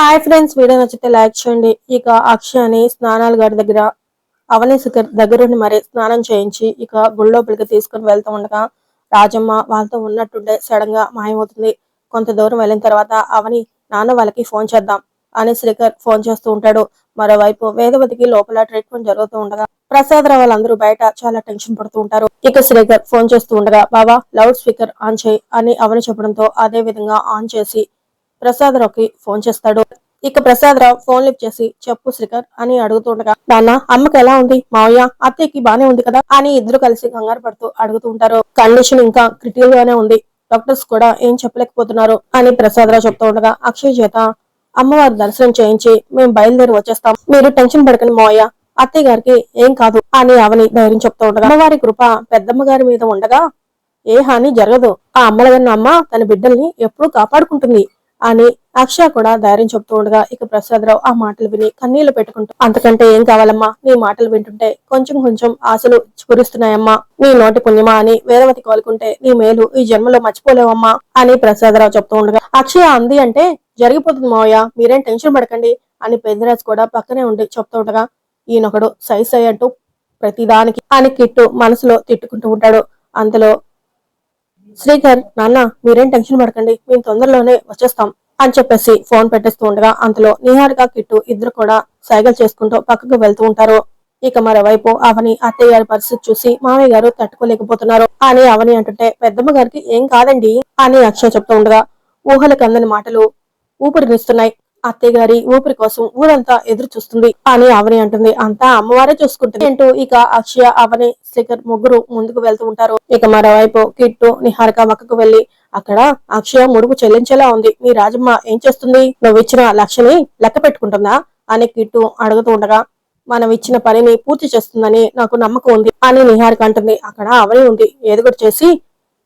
Hi friends video నచ్చితే like చేయండి. ఇక అక్షయాని స్నానాల గారి దగ్గర అవని శిఖర్ దగ్గరుండి మరి స్నానం చేయించి ఇక గుళ్ళోపలికి తీసుకుని వెళ్తూ ఉండగా రాజమ్మ వాళ్ళతో ఉన్నట్టుండే సడన్గా మాయమవుతుంది. కొంత దూరం వెళ్ళిన తర్వాత అవని నాన్న వాళ్ళకి ఫోన్ చేద్దాం అని శ్రీకర్ ఫోన్ చేస్తూ ఉంటాడు. మరోవైపు వేదవతికి లోపల ట్రీట్మెంట్ జరుగుతూ ఉండగా ప్రసాద్ రావు వాళ్ళందరూ బయట చాలా టెన్షన్ పడుతూ ఉంటారు. ఇక శ్రీకర్ ఫోన్ చేస్తూ ఉండగా బాబా లౌడ్ స్పీకర్ ఆన్ చేయి అని అవని చెప్పడంతో అదే విధంగా ఆన్ చేసి ప్రసాదరావుకి ఫోన్ చేస్తాడు. ఇక ప్రసాదరావు ఫోన్ లిఫ్ట్ చేసి చెప్పు శ్రీకర్ అని అడుగుతుండగా నాన్న అమ్మకి ఎలా ఉంది? మావయ్య అత్తయ్యకి బానే ఉంది కదా? అని ఇద్దరు కలిసి కంగారు పడుతూ అడుగుతూ ఉంటారు. కండిషన్ ఇంకా క్రిటికల్ గానే ఉంది. డాక్టర్స్ కూడా ఏం చెప్పలేకపోతున్నారు అని ప్రసాదరావు చెప్తూ ఉండగా అక్షయ్ చేత అమ్మవారి దర్శనం చేయించి మేము బయలుదేరి వచ్చేస్తాం. మీరు టెన్షన్ పడకండి మావయ్య. అత్తయ్య గారికి ఏం కాదు అని అవని ధైర్యం చెప్తూ ఉండగా అమ్మవారి కృప పెద్దమ్మ గారి మీద ఉండగా ఏ హాని జరగదు. ఆ అమ్మలగన్న అమ్మ తన బిడ్డల్ని ఎప్పుడూ కాపాడుకుంటుంది. అని అక్షయ కూడా ధైర్యం చెప్తూ ఉండగా ఇక ప్రసాదరావు ఆ మాటలు విని కన్నీళ్ళు పెట్టుకుంటూ అంతకంటే ఏం కావాలమ్మా? నీ మాటలు వింటుంటే కొంచెం కొంచెం ఆశలు కురుస్తున్నాయమ్మా నీ నోటి పుణ్యమా అని వేదవతి కోలుకుంటే నీ మేలు ఈ జన్మలో మర్చిపోలేవమ్మా అని ప్రసాదరావు చెప్తూ ఉండగా అక్షయ అంది అంటే జరిగిపోతుంది మావయ్య మీరేం టెన్షన్ పడకండి అని పెద్దరాజు కూడా పక్కనే ఉండి చెప్తూ ఉండగా ఈయనొకడు సై సై అంటూ ప్రతిదానికి అని కిట్టు మనసులో తిట్టుకుంటూ ఉంటాడు. అంతలో శ్రీకర్ నాన్న మీరేం టెన్షన్ పడకండి మేము తొందరలోనే వచ్చేస్తాం అని చెప్పేసి ఫోన్ పెట్టేస్తూ ఉండగా అంతలో నిహారిక కిట్టు ఇద్దరు కూడా సైకిల్ చేసుకుంటూ పక్కకు వెళ్తూ ఉంటారు. ఇక మరోవైపు అవని అత్తయ్య గారి పరిస్థితి చూసి మామయ్య గారు తట్టుకోలేకపోతున్నారు. అని అవని అంటుంటే పెద్దమ్మ గారికి ఏం కాదండి అని అక్షయ్ చెప్తూ ఉండగా ఊహలకు అందని మాటలు ఊపిరినిస్తున్నాయి. అత్తయ్య గారి ఊపిరి కోసం ఊరంతా ఎదురు చూస్తుంది అని అవని అంటుంది. అంతా అమ్మవారే చూసుకుంటుంది. అంటూ ఇక అక్షయ అవని శేఖర్ ముగ్గురు ముందుకు వెళ్తూ ఉంటారు. ఇక మరోవైపు కిట్టు నిహారిక పక్కకు వెళ్ళి అక్కడ అక్షయ ముడుపు చెల్లించేలా ఉంది. మీ రాజమ్మ ఏం చేస్తుంది? నువ్వు ఇచ్చిన లక్షని లెక్క పెట్టుకుంటుందా? అని కిట్టు అడుగుతూ ఉండగా మనం ఇచ్చిన పనిని పూర్తి చేస్తుందని నాకు నమ్మకం ఉంది అని నిహారిక అంటుంది. అక్కడ అవని ఉంది. ఏదో చేసి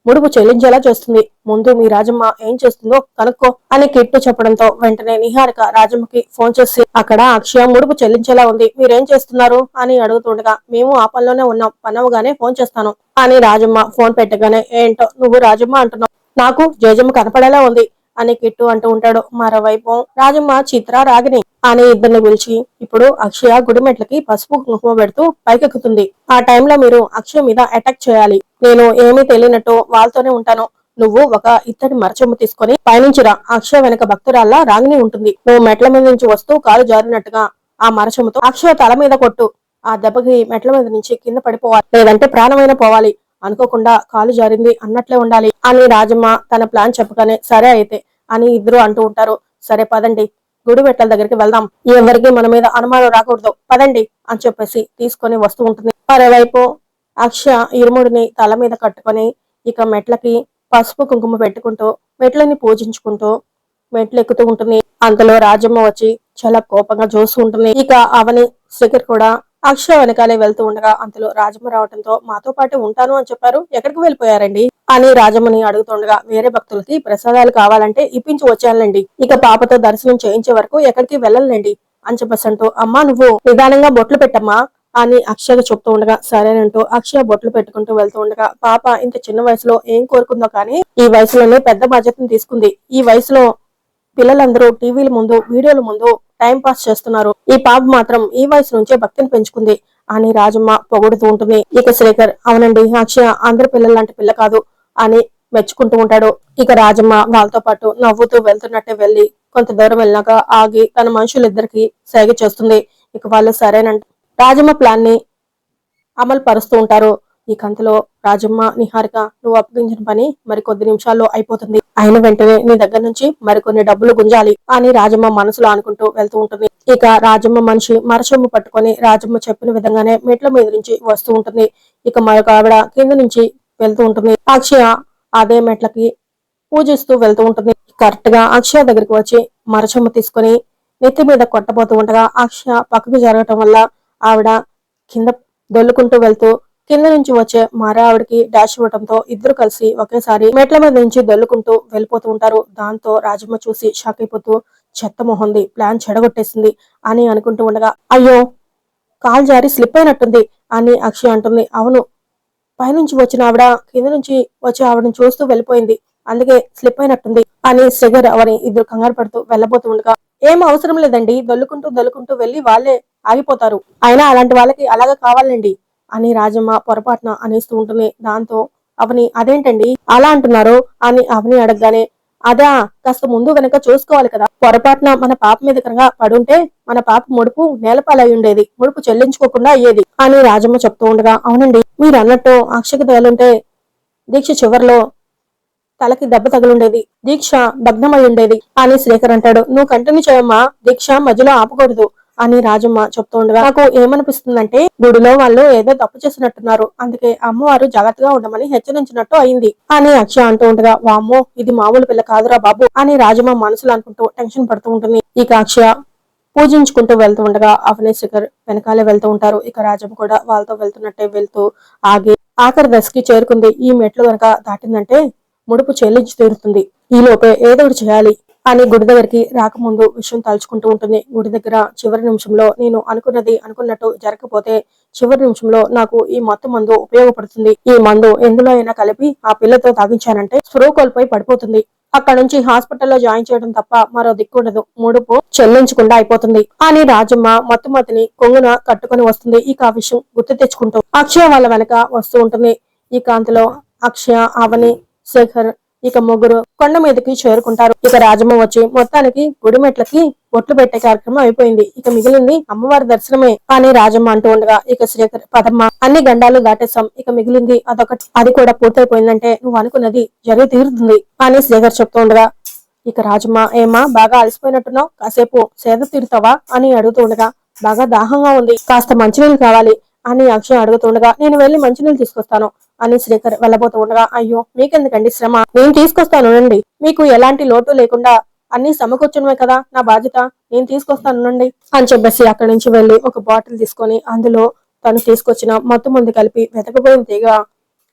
ముడుపు చెల్లించేలా చేస్తుంది. ముందు మీ రాజమ్మ ఏం చేస్తుందో కనుక్కో అని కిట్టు చెప్పడంతో వెంటనే నిహారిక రాజమ్మకి ఫోన్ చేసి అక్కడ అక్షయ ముడుపు చెల్లించేలా ఉంది. మీరేం చేస్తున్నారు? అని అడుగుతుండగా మేము ఆ పనిలోనే ఉన్నాం. పనవగానే ఫోన్ చేస్తాను. అని రాజమ్మ ఫోన్ పెట్టగానే ఏంటో నువ్వు రాజమ్మ అంటున్నావు. నాకు జేజమ్మ కనపడేలా ఉంది. అని కిట్టు అంటూ ఉంటాడు. మరోవైపు రాజమ్మ చిత్ర రాగిని అనే ఇద్దరిని పిలిచి ఇప్పుడు అక్షయ గుడిమెట్లకి పసుపు కుంకుమ పెడుతూ పైకెక్కుతుంది. ఆ టైంలో మీరు అక్షయ మీద అటాక్ చేయాలి. నేను ఏమీ తెలియనట్టు వాళ్ళతోనే ఉంటాను. నువ్వు ఒక ఇత్తడి మరచెమ్ము తీసుకొని పయనించిరా అక్షయ వెనక భక్తురాల్లా రాగిని ఉంటుంది. నువ్వు మెట్ల మీద నుంచి వస్తూ కాలు జారినట్టుగా ఆ మరచెమ్మతో అక్షయ తల మీద కొట్టు. ఆ దెబ్బకి మెట్ల మీద నుంచి కింద పడిపోవాలి. లేదంటే ప్రాణమైన పోవాలి. అనుకోకుండా కాలు జారింది అన్నట్లే ఉండాలి అని రాజమ్మ తన ప్లాన్ చెప్పగానే సరే అయితే అని ఇద్దరు అంటూ ఉంటారు. సరే పదండి గుడి మెట్ల దగ్గరికి వెళ్దాం. ఎవరికి మన మీద అనుమానం రాకూడదు. పదండి అని చెప్పేసి తీసుకొని వస్తూ ఉంటుంది. మరోవైపు అక్ష ఇరుముడిని తల మీద కట్టుకొని ఇక మెట్లకి పసుపు కుంకుమ పెట్టుకుంటూ మెట్లని పూజించుకుంటూ మెట్లు ఎక్కుతూ ఉంటుంది. అంతలో రాజమ్మ వచ్చి చాలా కోపంగా చూస్తూ ఉంటుంది. ఇక అవని శిఖర్ కూడా అక్షయ వెనకాలే వెళ్తూ ఉండగా అంతలో రాజమ్మ రావడంతో మాతో పాటు ఉంటాను అని చెప్పారు. ఎక్కడికి వెళ్ళిపోయారండి? అని రాజమ్మని అడుగుతుండగా వేరే భక్తులకి ప్రసాదాలు కావాలంటే ఇప్పించి వచ్చానులేండి. ఇక పాపతో దర్శనం చేయించే వరకు ఎక్కడికి వెళ్ళాలండి అని చెప్పేసి అమ్మా నువ్వు నిదానంగా బొట్లు పెట్టమ్మా అని అక్షయ చెప్తూ ఉండగా సరేనంటూ అక్షయ బొట్లు పెట్టుకుంటూ వెళ్తూ ఉండగా పాప ఇంత చిన్న వయసులో ఏం కోరుకుందో కానీ ఈ వయసులోనే పెద్ద బాధ్యతను తీసుకుంది. ఈ వయసులో పిల్లలందరూ టీవీల ముందు వీడియోల ముందు టైం పాస్ చేస్తున్నారు. ఈ పాప మాత్రం ఈ వయసు నుంచే భక్తిని పెంచుకుంది. అని రాజమ్మ పొగుడుతూ ఉంటుంది. ఇక శ్రీకర్ అవునండి అక్షయ అందరి పిల్లల లాంటి పిల్ల కాదు అని మెచ్చుకుంటూ ఉంటాడు. ఇక రాజమ్మ వాళ్ళతో పాటు నవ్వుతూ వెళ్తున్నట్టే వెళ్ళి కొంత దూరం వెళ్ళినాక ఆగి తన మనుషులిద్దరికి సైగ చేస్తుంది. ఇక వాళ్ళు సరేనంట. రాజమ్మ ప్లాన్ని అమలు పరుస్తూ ఉంటారు. ఈ కంతలో రాజమ్మ నిహారిక నువ్వు అప్పగించిన పని మరి కొద్ది నిమిషాల్లో అయిపోతుంది. అయిన వెంటనే నీ దగ్గర నుంచి మరికొన్ని డబ్బులు గుంజాలి. అని రాజమ్మ మనసులో అనుకుంటూ వెళ్తూ ఉంటుంది. ఇక రాజమ్మ మనిషి మరచమ్మ పట్టుకొని రాజమ్మ చెప్పిన విధంగానే మెట్ల మీద నుంచి వస్తూ ఉంటుంది. ఇక మరొక ఆవిడ కింద నుంచి వెళ్తూ ఉంటుంది. అక్షయ అదే మెట్లకి పూజిస్తూ వెళ్తూ ఉంటుంది. కరెక్ట్గా అక్షయ దగ్గరికి వచ్చి మరచమ్మ తీసుకొని నెత్తి మీద కొట్టబోతూ ఉండగా అక్షయ పక్కకు జరగటం వల్ల ఆవిడ కింద దొల్లుకుంటూ వెళ్తూ కింద నుంచి వచ్చే మారావిడికి ఆవిడకి డాష్ ఇవ్వడంతో ఇద్దరు కలిసి ఒకేసారి మెట్ల మీద నుంచి దొల్లుకుంటూ వెళ్ళిపోతూ ఉంటారు. దాంతో రాజమ్మ చూసి షాక్ అయిపోతూ చెత్త మొహంది ప్లాన్ చెడగొట్టేసింది అని అనుకుంటూ ఉండగా అయ్యో కాల్ జారి స్లిప్ అయినట్టుంది అని అక్షయ్ అంటుంది. అవును పైనుంచి వచ్చిన ఆవిడ కింద నుంచి వచ్చే ఆవిడని చూస్తూ వెళ్ళిపోయింది. అందుకే స్లిప్ అయినట్టుంది అని శ్రీగర్ అవని ఇద్దరు కంగారు పడుతూ వెళ్ళబోతూ ఉండగా ఏం అవసరం లేదండి దొల్లుకుంటూ దొల్లుకుంటూ వెళ్ళి వాళ్ళే ఆగిపోతారు. అయినా అలాంటి వాళ్ళకి అలాగే కావాలండి. అని రాజమ్మ పొరపాటున అనేస్తూ ఉంటుంది. దాంతో అవని అదేంటండి? అలా అంటున్నారు అని అవని అడగగానే అదా కాస్త ముందు వెనక చూసుకోవాలి కదా. పొరపాటున మన పాప మీద కనుక పడుంటే మన పాప ముడుపు నేలపాలై ఉండేది. ముడుపు చెల్లించుకోకుండా అయ్యేది అని రాజమ్మ చెప్తూ ఉండగా అవునండి మీరు అన్నట్టు అక్షకి తగలుంటే దీక్ష చివరిలో తలకి దెబ్బ తగులుండేది. దీక్ష భగ్నమై ఉండేది అని శ్రీకర్ అంటాడు. నువ్వు కంటిన్యూ చేయమ్మా. దీక్ష మధ్యలో ఆపకూడదు. అని రాజమ్మ చెప్తూ ఉండగా నాకు ఏమనిపిస్తుందంటే గుడిలో వాళ్ళు ఏదో తప్పు చేసినట్టున్నారు. అందుకే అమ్మవారు జాగ్రత్తగా ఉండమని హెచ్చరించినట్టు అయింది అని అక్ష అంటూ ఉండగా వామ్మో ఇది మామూలు పిల్ల కాదురా బాబు అని రాజమ్మ మనసులో అనుకుంటూ టెన్షన్ పడుతూ ఉంటుంది. ఇక అక్ష పూజించుకుంటూ వెళ్తూ ఉండగా అవని శిఖర్ వెనకాలే వెళ్తూ ఉంటారు. ఇక రాజమ్మ కూడా వాళ్ళతో వెళ్తున్నట్టే వెళ్తూ ఆగి ఆఖరి దశకి చేరుకుంది. ఈ మెట్లు కనుక దాటిందంటే ముడుపు చెల్లించి తీరుతుంది. ఈ లోపే ఏదో ఒకటి చేయాలి. అని గుడి దగ్గరికి రాకముందు విషయం తలుచుకుంటూ ఉంటుంది. గుడి దగ్గర చివరి నిమిషంలో నేను అనుకున్నది అనుకున్నట్టు జరగకపోతే చివరి నిమిషంలో నాకు ఈ మత్తు మందు ఉపయోగపడుతుంది. ఈ మందు ఎందులో అయినా కలిపి ఆ పిల్లతో తాగించానంటే స్ప్రో కోల్పోయి పడిపోతుంది. అక్కడ నుంచి హాస్పిటల్లో జాయిన్ చేయడం తప్ప మరో దిక్కు ఉండదు. ముడుపు చెల్లించకుండా అయిపోతుంది. అని రాజమ్మ మత్తుమతిని కొంగున కట్టుకొని వస్తుంది. ఇక ఆ విషయం గుర్తు తెచ్చుకుంటూ అక్షయ వాళ్ళ వెనక వస్తూ ఉంటుంది. ఈ కాంతిలో అక్షయ అవని శేఖర్ ఇక ముగ్గురు కొండ మీదకి చేరుకుంటారు. ఇక రాజమ్మ వచ్చి మొత్తానికి గుడిమెట్లకి ఒట్లు పెట్టే కార్యక్రమం అయిపోయింది. ఇక మిగిలింది అమ్మవారి దర్శనమే. కానీ రాజమ్మ అంటూ ఉండగా ఇక శ్రీకర్ పదమ్మ అన్ని గండాలు దాటేసాం ఇక మిగిలింది అదొకటి. అది కూడా పూర్తయిపోయిందంటే నువ్వు అనుకున్నది జరిగి తీరుతుంది. కానీ శ్రీకర్ చెప్తూ ఉండగా ఇక రాజమ్మ ఏమా బాగా అలసిపోయినట్టున్నావు? కాసేపు సేద తీరుతావా? అని అడుగుతూ ఉండగా బాగా దాహంగా ఉంది. కాస్త మంచినీళ్ళు కావాలి అని అక్షయ్ అడుగుతుండగా నేను వెళ్ళి మంచినీళ్ళు తీసుకొస్తాను. అని శ్రీకర్ వెళ్ళబోతూ ఉండగా అయ్యో మీకెందుకండి శ్రమ? నేను తీసుకొస్తాను నండి మీకు ఎలాంటి లోటు లేకుండా అన్ని సమకూర్చడమే కదా నా బాధ్యత. నేను తీసుకొస్తాను నండి అని చెప్పేసి అక్కడి నుంచి వెళ్ళి ఒక బాటిల్ తీసుకొని అందులో తను తీసుకొచ్చిన మత్తు ముందు కలిపి వెతకపోయిన తీగ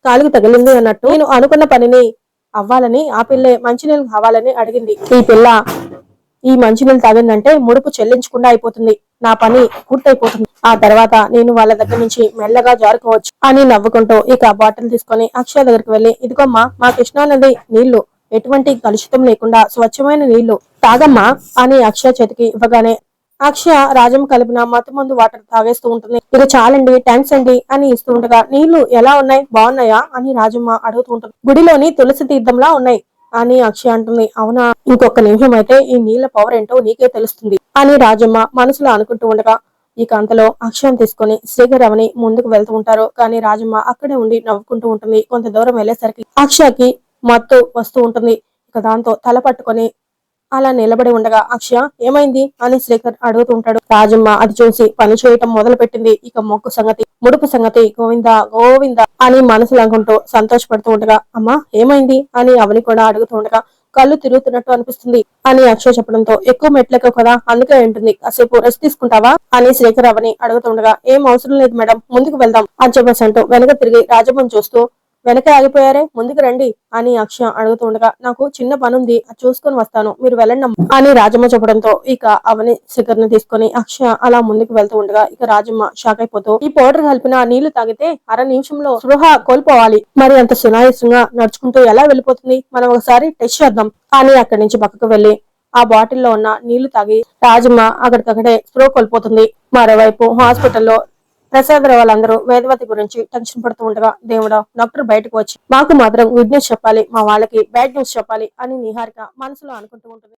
కాలికి తగిలింది అన్నట్టు నేను అనుకున్న పనిని అవ్వాలని ఆ పిల్లే మంచినీళ్ళు కావాలని అడిగింది. ఈ పిల్ల ఈ మంచినీళ్ళు తాగిందంటే ముడుపు చెల్లించకుండా అయిపోతుంది. నా పని పూర్తయిపోతుంది. ఆ తర్వాత నేను వాళ్ళ దగ్గర నుంచి మెల్లగా జారుకోవచ్చు అని నవ్వుకుంటూ ఇక బాటిల్ తీసుకొని అక్షయ దగ్గరికి వెళ్ళి ఇదిగోమ్మా మా కృష్ణానది నీళ్ళు. ఎటువంటి కలుషితం లేకుండా స్వచ్ఛమైన నీళ్ళు తాగమ్మా అని అక్షయ చేతికి ఇవ్వగానే అక్షయ రాజం కలిపిన మత్తు మందు వాటర్ తాగేస్తూ ఉంటుంది. ఇక చాలండి థ్యాంక్స్ అండి అని ఇస్తూ ఉండగా నీళ్ళు ఎలా ఉన్నాయి? బాగున్నాయా? అని రాజమ్మ అడుగుతూ ఉంటుంది. గుడిలోని తులసి తీర్థంలా ఉన్నాయి. అని అక్షయ అంటుంది. అవునా? ఇంకొక నిమిషం అయితే ఈ నీళ్ళ పవర్ ఏంటో నీకే తెలుస్తుంది అని రాజమ్మ మనసులో అనుకుంటూ ఉండగా ఈ కంతలో అక్షయం తీసుకుని శ్రీకర్ అవని ముందుకు వెళ్తూ ఉంటారు. కానీ రాజమ్మ అక్కడే ఉండి నవ్వుకుంటూ ఉంటుంది. కొంత దూరం వెళ్ళేసరికి అక్షయకి మత్తు వస్తూ ఉంటుంది. ఇక దాంతో తల పట్టుకొని అలా నిలబడి ఉండగా అక్షయ ఏమైంది? అని శ్రీకర్ అడుగుతూ ఉంటాడు. రాజమ్మ అది చూసి పని చేయటం మొదలు పెట్టింది ఇక మొక్కు సంగతి ముడుపు సంగతి గోవింద గోవింద అని మనసులు అనుకుంటూ సంతోషపడుతూ ఉండగా అమ్మా ఏమైంది? అని అవని కూడా అడుగుతూ ఉండగా కళ్ళు తిరుగుతున్నట్టు అనిపిస్తుంది అని అక్షయ్ చెప్పడంతో ఎక్కువ మెట్లకు కదా అందుకే ఉంటుంది కాసేపు రెస్ట్ తీసుకుంటావా? అని శ్రీకర్ అవని అడుగుతుండగా ఏం అవసరం లేదు మేడం ముందుకు వెళ్దాం అని చెప్పేసి అంటూ వెనక తిరిగి రాజమ్మని చూస్తూ వెనక ఆగిపోయారే? ముందుకు రండి అని అక్షయ అడుగుతుండగా నాకు చిన్న పని ఉంది అది చూసుకొని వస్తాను మీరు వెళ్ళండి అని రాజమ్మ చెప్పడంతో ఇక అవని శిఖర్ని తీసుకొని అక్షయ అలా ముందుకు వెళ్తూ ఉండగా ఇక రాజమ్మ షాక్ అయిపోతూ ఈ పౌడర్ కలిపిన నీళ్ళు తాగితే అర నిమిషంలో స్పృహ కోల్పోవాలి. మరి అంత సునాయసంగా నడుచుకుంటూ ఎలా వెళ్ళిపోతుంది? మనం ఒకసారి టెస్ట్ చేద్దాం అని అక్కడి నుంచి పక్కకు వెళ్ళి ఆ బాటిల్లో ఉన్న నీళ్ళు తాగి రాజమ్మ అక్కడికక్కడే స్ప్రో కోల్పోతుంది. మరోవైపు హాస్పిటల్లో ప్రసాద వాళ్ళందరూ వేదవతి గురించి టెన్షన్ పడుతూ ఉండగా దేవుడా డాక్టర్ బయటకు వచ్చి మాకు మాత్రం గుడ్ న్యూస్ చెప్పాలి మా వాళ్ళకి బ్యాడ్ న్యూస్ చెప్పాలి అని నిహారిక మనసులో అనుకుంటూ ఉంటుంది.